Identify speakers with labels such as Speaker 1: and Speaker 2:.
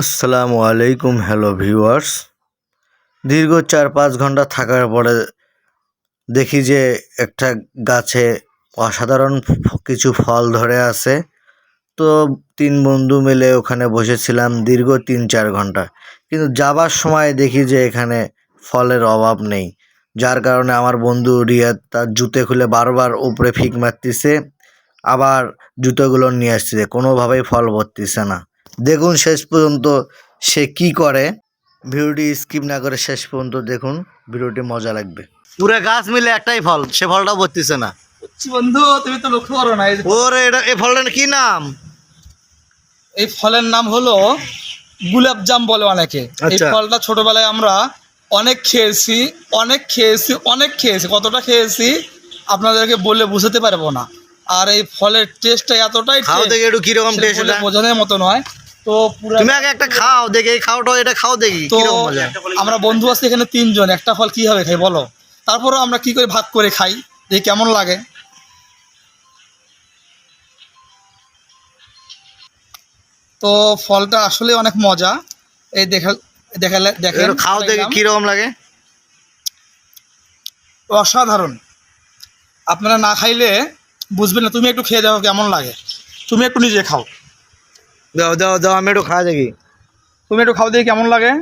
Speaker 1: আসসালামু আলাইকুম, hello viewers. দীর্ঘ চার পাঁচ ঘণ্টা থাকার পরে দেখি যে একটা গাছে অসাধারণ কিছু ফল ধরে আছে। তো তিন বন্ধু মিলে ওখানে বসেছিলাম দীর্ঘ তিন চার ঘণ্টা। কিন্তু যাবার সময় দেখি যে এখানে ফলের অভাব নেই। যার কারণে আমার বন্ধু রিয়াদ তার জুতে খুলে বারবার উপরে ফিক মারতেছে, আবার জুতোগুলো নিয়ে আসছে কোনোভাবেই ফল ভরতেছে না। দেখুন শেষ পর্যন্ত সে কি করে। ভিডিওটি স্কিপ না করে শেষ পর্যন্ত দেখুন ভিডিওটি মজা লাগবে। পুরো গাছ মিলে একটাই ফল সে ফলটা ভরতেছে না।
Speaker 2: বন্ধু তুমি তো লক্ষ্য করো না
Speaker 1: ওরে এটা এই ফলটার কি নাম?
Speaker 2: এই ফলের নাম হলো গুলাব জাম বলে অনেকে। এই
Speaker 1: আচ্ছা।
Speaker 2: ফলটা ছোটবেলায় আমরা অনেক খেয়েছি অনেক খেয়েছি অনেক খেয়েছি। কতটা খেয়েছি আপনাদেরকে বলে বুঝাতে পারব না। আর এই ফলের টেস্টটা এতটাই
Speaker 1: খাও
Speaker 2: taste,
Speaker 1: দেখি একটু কীরকম টেস্ট
Speaker 2: বোঝানোর মতো নয়। তো পুরো
Speaker 1: তুমি আগে একটা খাও দেখি এই এটা খাও দেখি
Speaker 2: তো
Speaker 1: কীরকম মজা?
Speaker 2: আমরা বন্ধু আছি এখানে তিনজন একটা ফল কি হবে খাই বলো? তারপরও আমরা কি করে ভাগ করে খাই দেখি কেমন লাগে। তো ফলটা আসলে অনেক মজা। এই দেখা দেখালে দেখেন
Speaker 1: খাও দেখি। কীরকম লাগে।
Speaker 2: অসাধারণ। আপনারা না খাইলে বুঝবেন না তুমি একটু খেয়ে দেখো কেমন লাগে। তুমি একটু নিজে খাও।
Speaker 1: দাও দাও দাও আমি একটু খাওয়া দেখি।
Speaker 2: তুমি একটু খাওয়া দেখি কেমন লাগে?